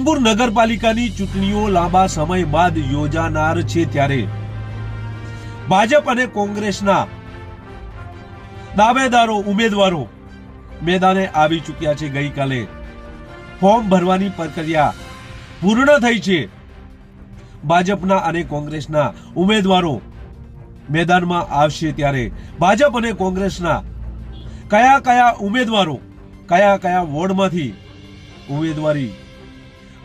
રાધનપુર નગરપાલિકાની ચૂંટણીઓ લાંબા સમય બાદ યોજાનાર છે ત્યારે ભાજપ અને કોંગ્રેસના દાવેદારો, ઉમેદવારો મેદાને આવી ચૂક્યા છે. ગઈકાલે ફોર્મ ભરવાની પ્રક્રિયા પૂર્ણ થઈ છે. ભાજપના અને કોંગ્રેસના ઉમેદવારો મેદાનમાં આવશે ત્યારે ભાજપ અને કોંગ્રેસના કયા કયા ઉમેદવારો, કયા કયા વોર્ડમાંથી ઉમેદવારી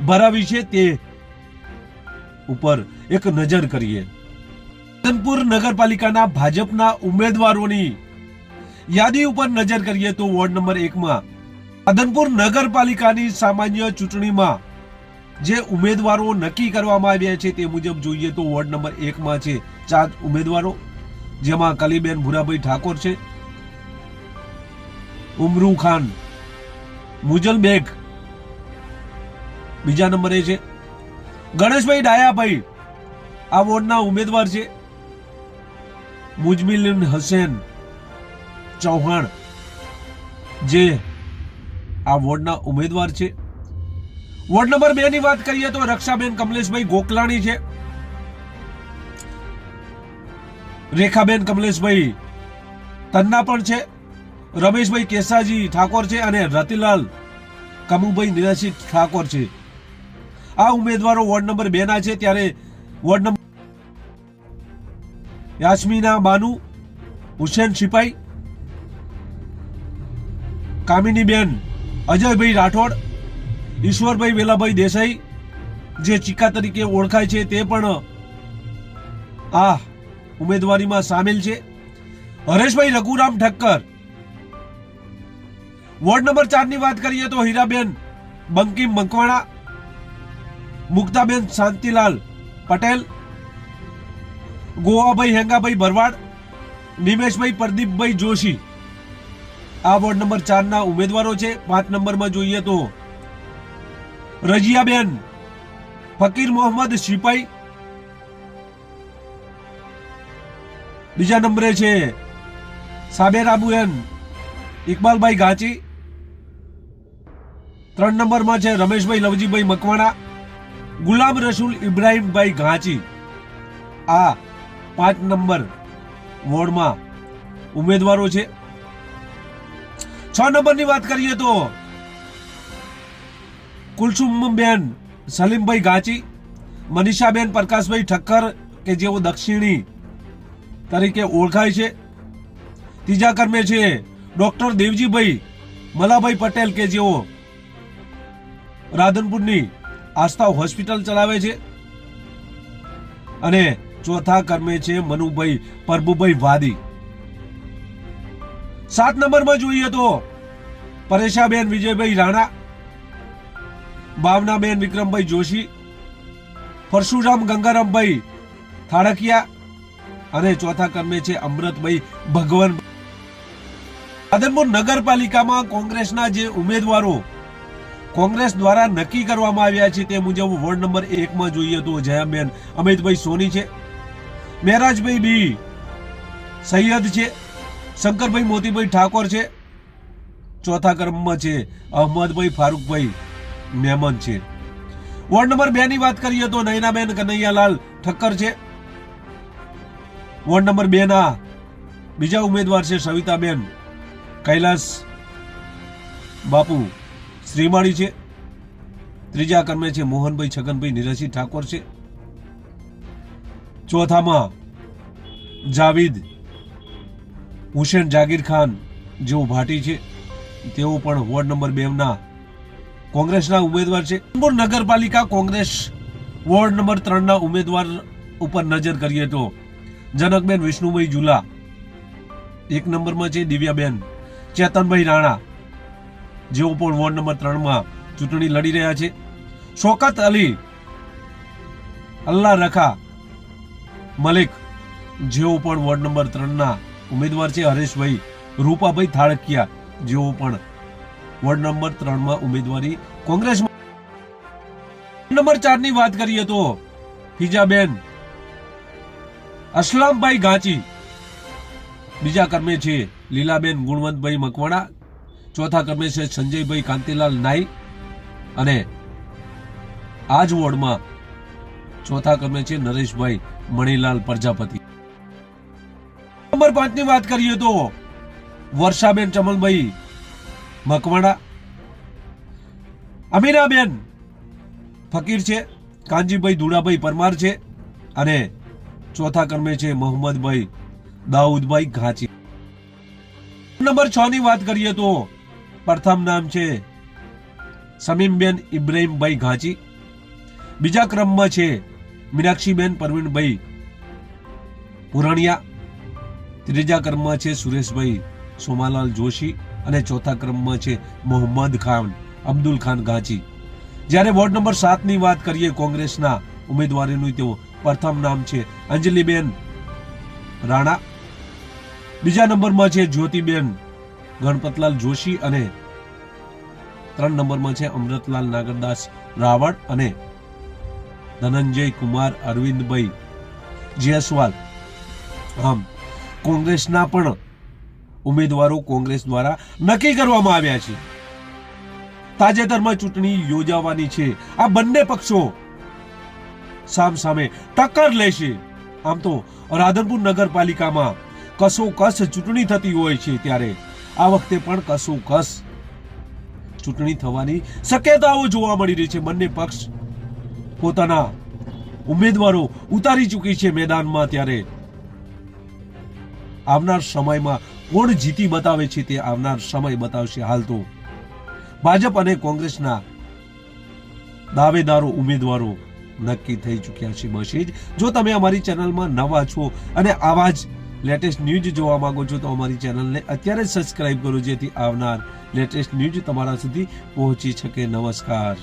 ભરાવી છે તે ઉપર એક નજર કરીએ. રાધનપુર નગરપાલિકાના ભાજપના ઉમેદવારોની યાદી ઉપર નજર કરીએ તો વોર્ડ નંબર એકમાં રાધનપુર નગરપાલિકાની સામાન્ય ચૂંટણીમાં જે ઉમેદવારો નક્કી કરવામાં આવ્યા છે તે મુજબ જોઈએ તો વોર્ડ નંબર એકમાં છે ચાર ઉમેદવારો, જેમાં કલીબેન ભુરાભાઈ ઠાકોર છે, ઉમરુ ખાન મુજલ બેગ બીજા નંબરે છે. ગણેશભાઈ ડાયાભાઈ, આ વોર્ડના ઉમેદવાર છે. મુજમિલિન હસેન ચૌહાણ, જે આ વોર્ડના ઉમેદવાર છે. વોર્ડ નંબર બે ની વાત કરીએ તો રક્ષાબેન કમલેશભાઈ ગોકલાણી છે. રેખાબેન કમલેશભાઈ તન્ના પણ છે. રમેશભાઈ કેસાજી ઠાકોર છે અને રતિલાલ કમુભાઈ નિરાશિત ઠાકોર છે. આ ઉમેદવારો વોર્ડ નંબર બે ના છે, ત્યારે વોર્ડ નંબર યાસ્મીના બાનુ, હુસેન સિપાઈ, કામિનીબેન, અજયભાઈ રાઠોડ, ઈશ્વરભાઈ વેલાભાઈ દેસાઈ, જે ચિક્કા તરીકે ઓળખાય છે, તે પણ આ ઉમેદવારીમાં સામેલ છે. હરેશભાઈ રઘુરામ ઠક્કર. વોર્ડ નંબર ચારની વાત કરીએ તો હીરાબેન બંકિમ મકવાણા મુક્તાબેન શાંતિલાલ પટેલ, ગોવાભાઈ હેંગાભાઈ ભરવાડ, નિમેશભાઈ પ્રદીપભાઈ જોશી. આ વોર્ડ નંબર ચારના ઉમેદવારો છે. પાંચ નંબરમાં જોઈએ તો રજિયાબેન, ફકીર મોહમ્મદ સિપાઈ. બીજા નંબરે છે સાબેર આબુએન ઇકબાલભાઈ ગાચી ત્રણ નંબરમાં છે રમેશભાઈ લવજીભાઈ મકવાણા. ગુલામ રસુલ ઇબ્રાહીમભાઈ ઘાંચી. આ પાંચ નંબર વોર્ડમાં ઉમેદવારો છે. છ નંબરની વાત કરીએ તો કુલસુમબેન સલીમભાઈ ગાચી મનીષાબેન પ્રકાશભાઈ ઠક્કર કે જેઓ દક્ષિણી તરીકે ઓળખાય છે. ત્રીજા કર્મે છે ડોક્ટર દેવજીભાઈ મલાભાઈ પટેલ કે જેઓ રાધનપુરની આસ્થા હોસ્પિટલ ચલાવે છે. અને ચોથા કર્મે છે મનુભાઈ પ્રભુભાઈ વાદી. સાત નંબરમાં જોઈએ તો પરેશાબેન વિજયભાઈ રાણા ભાવનાબેન વિક્રમભાઈ જોશી, પરશુરામ ગંગારામભાઈ થાળકિયા અને ચોથા કર્મે છે અમૃતભાઈ ભગવાન. આદમપુર નગરપાલિકામાં કોંગ્રેસના જે ઉમેદવારો કોંગ્રેસ દ્વારા નક્કી કરવામાં આવ્યા છે તે મુજબ વોર્ડ નંબર એકમાં જોઈએ તો જયાબેન અમિતભાઈ સોની છે મહેરાજભાઈ બી સૈયદ છે, શંકરભાઈ મોતીભાઈ ઠાકોર છે, ચોથા ક્રમમાં છે અહમદભાઈ ફારૂકભાઈ મેમન છે. વોર્ડ નંબર બે ની વાત કરીએ તો નયનાબેન કનૈયાલાલ ઠક્કર છે. વોર્ડ નંબર બે ના બીજા ઉમેદવાર છે સવિતાબેન કૈલાસ બાપુ. શ્રીમાળી છે. ત્રીજા ક્રમે છે મોહનભાઈ છગનભાઈ નિરસી ઠાકોર છે. ચોથામાં જાવીદ, હુસેન જાગીર ખાન જેઓ ભાટી છે. તેઓ પણ વોર્ડ નંબર બેના કોંગ્રેસના ઉમેદવાર છે. નગરપાલિકા કોંગ્રેસ વોર્ડ નંબર ત્રણના ઉમેદવાર ઉપર નજર કરીએ તો જનકબેન વિષ્ણુભાઈ ઝુલા એક નંબરમાં છે, દિવ્યાબેન ચેતનભાઈ રાણા જેઓ પણ વોર્ડ નંબર ત્રણમાં ચૂંટણી લડી રહ્યા છે. શોકત અલી અલ્લાહ રખા, મલિક જેઓ પણ વોર્ડ નંબર ત્રણના ઉમેદવાર છે. હરેશભાઈ, રૂપાભાઈ થાળકિયા જેઓ પણ વોર્ડ નંબર ત્રણમાં ઉમેદવારી કોંગ્રેસમાં નંબર ચારની વાત કરીએ તો ફિજાબેન અસલામભાઈ ગાંચી, બીજા કર્મે છે લીલાબેન ગુણવંતભાઈ મકવાણા ચોથા ક્રમે છે સંજયભાઈ કાંતિલાલ નાઈક અને આ જ વોર્ડમાં ચોથા ક્રમે છે નરેશભાઈ મણીલાલ પ્રજાપતિ. નંબર પાંચની વાત કરીએ તો વર્ષાબેન ચમલભાઈ મકવાણા અમીરાબેન ફકીર છે, કાનજીભાઈ ધુડાભાઈ પરમાર છે અને ચોથા ક્રમે છે મોહમ્મદભાઈ દાઉદભાઈ ઘાચી. નંબર છ ની વાત કરીએ તો પ્રથમ નામ છે સમીમબેન ઇબ્રાહીમભાઈ ઘાંચી બીજા ક્રમમાં છે મીનાક્ષીબેન પરવીણભાઈ પુરાણિયા. ત્રીજા ક્રમમાં છે સુરેશભાઈ સોમાલાલ જોશી અને ચોથા ક્રમમાં છે મોહમ્મદ ખાન, અબ્દુલ ખાન ગાંચી જ્યારે વોર્ડ નંબર સાતની વાત કરીએ કોંગ્રેસના ઉમેદવારીનું તેઓ પ્રથમ નામ છે અંજલિબેન રાણા. બીજા નંબરમાં છે જ્યોતિબેન ગણપતલાલ જોશી અને ત્રણ નંબરમાં છે અમૃતલાલ નાગરદાસ રાવળ અને ધનંજય કુમાર અરવિંદભાઈ જયસ્વાલ. આમ, કોંગ્રેસના પણ ઉમેદવારો કોંગ્રેસ દ્વારા નક્કી કરવામાં આવ્યા છે. તાજેતરમાં ચૂંટણી યોજાવાની છે. આ બંને પક્ષો સામ સામે ટક્કર લેશે. આમ તો રાધનપુર નગરપાલિકામાં કસો કસ ચૂંટણી થતી હોય છે ત્યારે. આ વખતે પણ કશું કસ ચૂંટણી થવાની શક્યતાઓ જોવા મળી રહી છે. બંને પક્ષ પોતાના ઉમેદવારો ઉતારી ચૂકી છે મેદાનમાં ત્યારે. આવનાર સમયમાં કોણ જીતી બતાવે છે તે આવનાર સમય બતાવશે હાલ તો. ભાજપ અને કોંગ્રેસના દાવેદારો, ઉમેદવારો નક્કી થઈ ચૂક્યા છે બસ જો તમે અમારી ચેનલમાં નવા છો અને આવા જ લેટેસ્ટ ન્યૂઝ જોવા માંગો છો તો અમારી ચેનલને અત્યારે જ સબસ્ક્રાઇબ કરો જેથી આવનાર લેટેસ્ટ ન્યૂઝ તમારા સુધી પહોંચી શકે. નમસ્કાર.